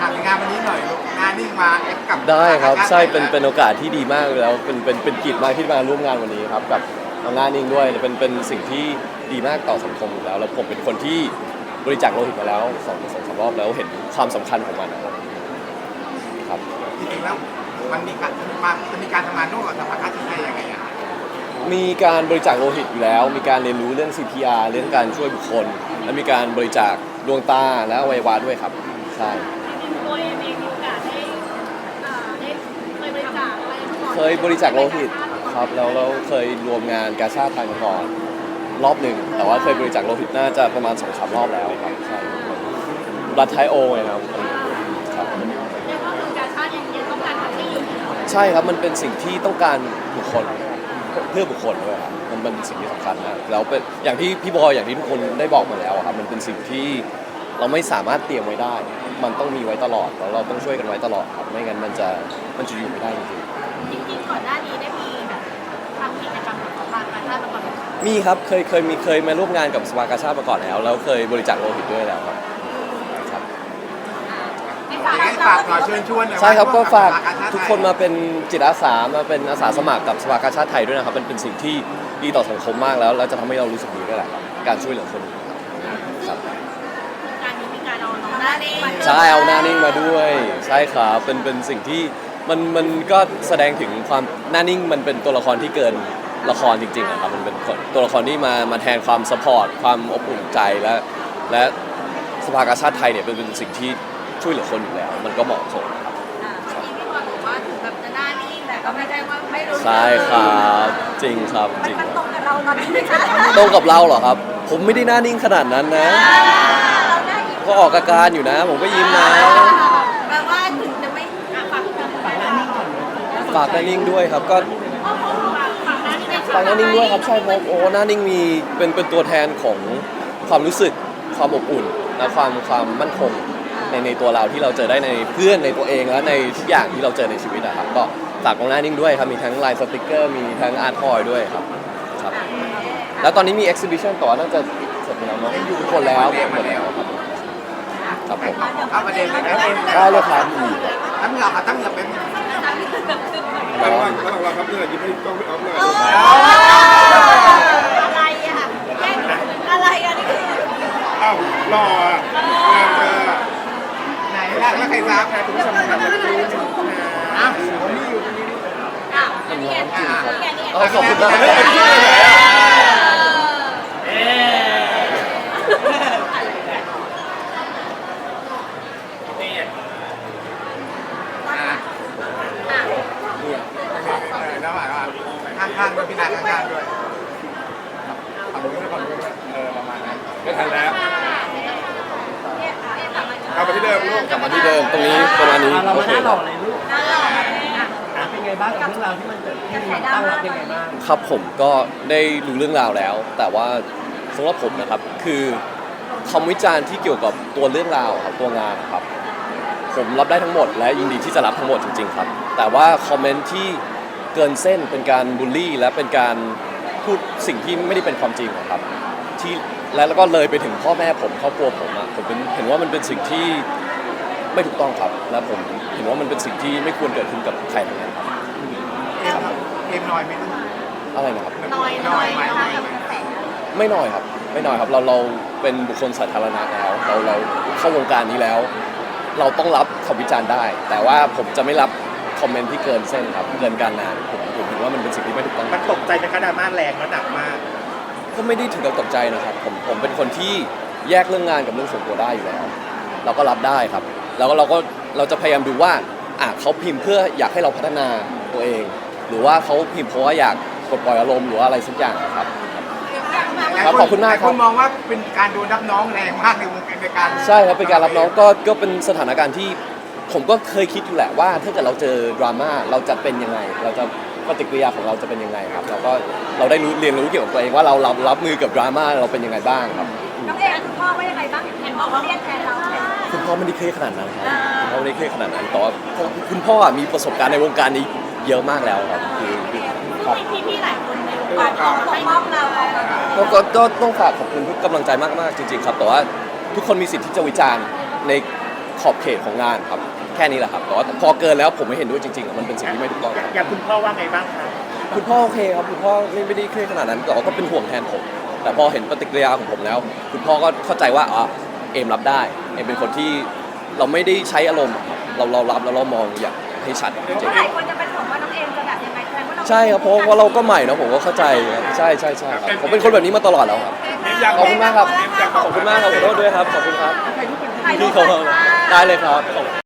ถามในงานวันนี้หน่อยลูกงานนิ่งมาเอฟกับได้ครับต่างชาติใช่เป็นเป็นโอกาสที่ดีมากแล้วเป็นเป็นเป็นเกียรติมากที่มาร่วมงานวันนี้ครับกับเอางานนิ่งด้วยเป็นเป็นสิ่งที่ดีมากต่อสังคมอยู่แล้ว แล้วผมเป็นคนที่บริจาคโลหิตมาแล้วสองสองสามรอบแล้วเห็นความสำคัญของมันนะครับครับจริงๆแล้วมันมีการมาจะมีการทำงานร่วมกับสภากาชาติไทยยังไงอะมีการบริจาคโลหิตอยู่แล้ว มีการเรียนรู้เรื่อง CPR เรื่องการช่วยบุคคล และมีการบริจาคดวงตาและอวัยวะด้วยครับใช่ ตัวเองมีโอกาสได้อ่าได้เคยบริจาคอะไรมาก่อนเคยบริจาคโลหิตครับแล้วเราเคยรวมงานกาชาติไทยมาก่อนรอบหนึ่งแต่ว่าเคยบริจาคโลหิตน่าจะประมาณสองสามรอบแล้วครับใช่บลัดไทโอไงครับครับ เรียกว่าทางการชาติยังยังต้องการทำให้อยู่ใช่ครับ มันเป็นสิ่งที่ต้องการบุคคลเพื่อบุคคลด้วยครับมันเป็นสิ่งที่สำคัญมากแล้วเป็นอย่างที่พี่บอยอย่างที่ทุกคนได้บอกมาแล้วอะครับ มันเป็นสิ่งที่เราไม่สามารถเตรียมไว้ได้ มันต้องมีไว้ตลอดแล้วเราต้องช่วยกันไว้ตลอดครับไม่งั้นมันจะมันจะอยู่ไม่ได้จริงๆจริงๆก่อนหน้านี้ได้มีแบบทำกิจกรรมของทางการชาติมาก่อนไหมคะมีครับเคยเคยมีเคยมาร่วมงานกับสภากาชาติมาก่อนแล้วแล้วเคยบริจาคโลหิตด้วยแล้วครับครับ ในอยากให้ฝากหน่อยเชิญชวนหน่อยใช่ครับก็ว่าฝากสภชติไทยทุกคนมาเป็นจิตอาสามาเป็นอาสาสมัครกับสภากาชาติไทยด้วยนะครับมันเป็นสิ่งที่ดีต่อสังคมมากแล้ว แล้วจะทำให้เรารู้สึกดีด้วยแหละครับการช่วยเหลือคนอื่นครับ การนี้มี การเอาน้องหน้าเด้งใช่เอาหน้านิ่งมาด้วย ใช่ครับเป็นเป็นสิ่งที่มันมันก็แสดงถึงความหน้านิ่งมันเป็นตัวละครที่เกินละครจริงๆอะครับมันเป็นตัวละครที่มามาแทนความสปอร์ตความอบอุ่นใจและและสภากาชาติไทยเนี่ยเป็นเป็นสิ่งที่ช่วยเหลือคนอยู่แล้ว มันก็เหมาะสมครับอ่าที่พี่บอลบอกว่าถึงแบบจะหน้านิ่งแต่ก็ไม่ได้ว่าไม่รู้ใช่ครับจริงครับจริงมันคตรัรบงกับเราตอนนี้ไหมคะตรงกับเราเหรอครับ ผมไม่ได้หน้านิ่งขนาดนั้นนะเราหน้ายิ้ม ก็ออกอาการอยู่นะ ผมก็ยิ้มนะ แปลว่าถึงจะไม่อะฝากฝากหน้านิ่งก่อนฝากหน้านิ่งด้วยครับ ก็ฝากหน้านิ่งฝากหน้านิ่งด้วยครับ ใช่เพราะโอ้หน้านิ่งมีเป็นเป็นตัวแทนของความรู้สึก ความอบอุ่น และความความมั่นคงในในตัวเราที่เราเจอได้ในเพื่อนในตัวเองและในทุกอย่างที่เราเจอในชีวิตอะครับ ก็ฝากของหน้านิ่งด้วยครับ มีทั้งลายสติกเกอร์ มีทั้งอาร์ตทอยด้วยครับ ครับ แล้วตอนนี้มี exhibition ต่อ น่าจะเสร็จไปแล้วเนาะทุกคนแล้วหมดแล้วครับ ครับผมเข้าประเด็นเลยนะได้เลยครับอืมตั้งเหงากับตั้งเหงาเป็นแล้วระหว่างระหว่างเราครับเนี่ยยิ้มให้กล้องไม่ออฟเลยอะไรอะแย่งอะไรอะนี่คืออ้าวหล่ออะงานเจอไหนล่ะแล้วใครรับแค่คุณผู้ชมนะครับจะดูอ้าวผมมีอยู่ตรงนี้อ้าวอันนี้ไงนี่ไงนี่ไงเอาขอบคุณมาก อ่า อะ เออแล้วอะ ข้างๆด้วยพี่นาข้างๆด้วยขอบคุณขอบคุณเออประมาณนั้นไม่ทันแล้วเนี่ยเนี่ยกลับมาเอาไปที่เดิมลูกกลับมาที่เดิมตรงนี้ประมาณนี้เราโอมาเค หน้าหล่อเลยลูกหน้าเราอะอะเป็นไงบ้างกับเรื่องราวที่มันเกิดขึ้นมันตั้งรับยังไงบ้าง ครับผมก็ได้รู้เรื่องราวแล้ว แต่ว่าสำหรับผมนะครับคือคำวิจารณ์ที่เกี่ยวกับตัวเรื่องราวครับตัวงานนะครับ ผมรับได้ทั้งหมดและยินดีที่จะรับทั้งหมดจริงๆครับ แต่ว่าคอมเมนต์ที่ เกินเส้นเป็นการบูลลี่ และเป็นการพูดสิ่งที่ไม่ได้เป็นความจริงอะครับ ที่และแล้วก็เลยไปถึงพ่อแม่ผมครอบครัวผมอะผมเป็นเห็นว่ามันเป็นสิ่งที่ไม่ถูกต้องครับ และผมเห็นว่ามันเป็นสิ่งที่ไม่ควรเกิดขึ้นกับใครทั้งนั้นครับเกมเกมน้อยไหมลูกอะไรนะครับ น้อยน้อยนะคะกับกระแสไม่น้อยครับ ไม่น้อยครับเราเราเป็นบุคคลสาธารณะแล้ว เราเราเข้าวงการนี้แล้ว เราต้องรับคำวิจารณ์ได้ แต่ว่าผมจะไม่รับ คอมเมนต์ที่เกินเส้นครับเกินการนานผมผมเห็นว่ามันเป็นสิ่งที่ไม่ถูกต้อง มันตกใจนะคะดราม่าแรงแล้วหนักมาก ก็ไม่ได้ถึงกับตกใจนะครับผมผมเป็นคนที่แยกเรื่องงานกับเรื่องส่วนตัวได้อยู่แล้ว เราก็รับได้ครับ แล้วก็เราก็เราจะพยายามดูว่าอะเขาพิมพ์เพื่ออยากให้เราพัฒนาตัวเอง หรือว่าเขาพิมพ์เพราะว่าอยากปลดปล่อยอารมณ์หรือว่าอะไรสักอย่างครับ ครับขอบคุณมากครับ หลยคนมองว่าเป็นการโดนรับน้องแรงมากในวงการในการ ใช่ครับเป็นการรับน้องก็ก็เป็นสถานการณ์ที่ ผมก็เคยคิดอยู่แหละว่าถ้าเกิดเราเจอดราม่าเราจะเป็นยังไง เราจะปฏิกิริยาของเราจะเป็นยังไงครับ เราก็เราได้รู้เรียนรู้เกี่ยวกับตัวเองว่าเรารับรับมือกับดราม่าเราเป็นยังไงบ้างครับน้องเอ๋คุณพ่อว่ายังไงบ้างเห็นบอกว่าเรียกแทนเราคุณพ่อไม่ได้เครียดขนาดนั้นครับคุณพ่อไม่ได้เครียดขนาดนั้นแต่ว่าคุณพ่ออะมีประสบการณ์ในวงการนี้เยอะมากแล้วครับคือคือครับพี่พี่ๆหลายคนในวงการของปกป้องเราก็ก็ก็ต้องฝากขอบคุณทุกกำลังใจมากๆจริง ๆ ครับแต่ว่าทุกคนมีสิทธิ์ที่จะวิจารณ์ใน ขอบเขตของงานครับ แค่นี้แหละครับแต่ว่าพอเกินแล้วผมไม่เห็นด้วยจริงๆมันเป็นสิ่งที่ไม่ถูกต้องอคย่างรับอย่างคุณพ่อว่าไงบ้างคะคุณพ่อโอเคครับคุณพ่อไม่ไม่ได้เครียดขนาดนั้นแต่ว่าก็เป็นห่วงแทนผม แต่พอเห็นปฏิกิริยาของผมแล้ว คุณพ่อก็เข้าใจว่าอ๋อเอมรับได้ เอมเป็นคนที่เราไม่ได้ใช้อารมณ์อะครับเราเรารับแล้วเรามองอย่างให้ชัดจริงหลายคนจะเป็นห่วงว่าน้องเอมจะแบบยังไงแสดงว่าเราๆใช่ครับเพราะว่าเราก็ใหม่เนอะผมก็เข้าใจครับใช่ใช่ใช่ครับผมเป็นคนแบบนี้มาตลอดแล้วครับ ขอบคุณมากครับ ขอบคุณมากครับขอโทษด้วยครับ ขอบคุณครับ ถ่ายรูพี่ปเขาก่อนค่ะ ได้เลยครับ